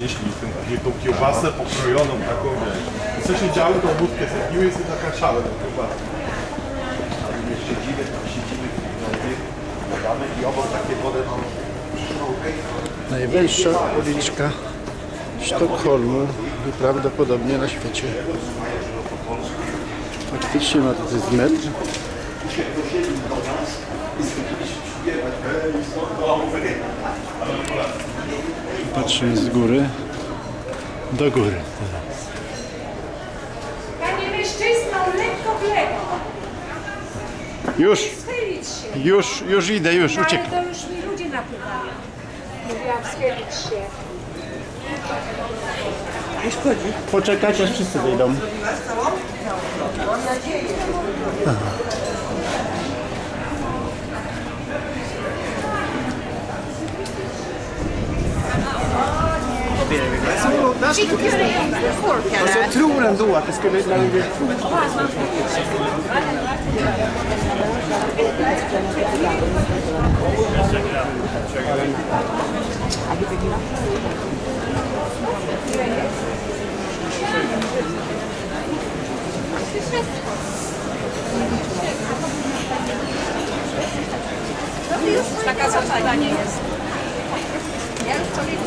Jeśli tą kiełbasę pokrojoną taką, wiesz, co się działo, tą wódkę zjadliły i sobie nakraszałem tą kiełbasę. Ale my siedzimy, tam siedzimy, gadamy i obok takie wodę mam Najwyższa uliczka Sztokholmu i prawdopodobnie na świecie. Faktycznie ma to to jest metr. Patrzymy z góry do góry. Panie mężczyzno, lekko w lewo. Już, Schylić się. już, już idę, już No, ale uciekam. to już mi ludzie napływają. Mówiłam schylić się. Poczekać aż wszyscy wyjdą. Jag tror ändå att det skulle... När vi... Taka zadanie jest. Ja już to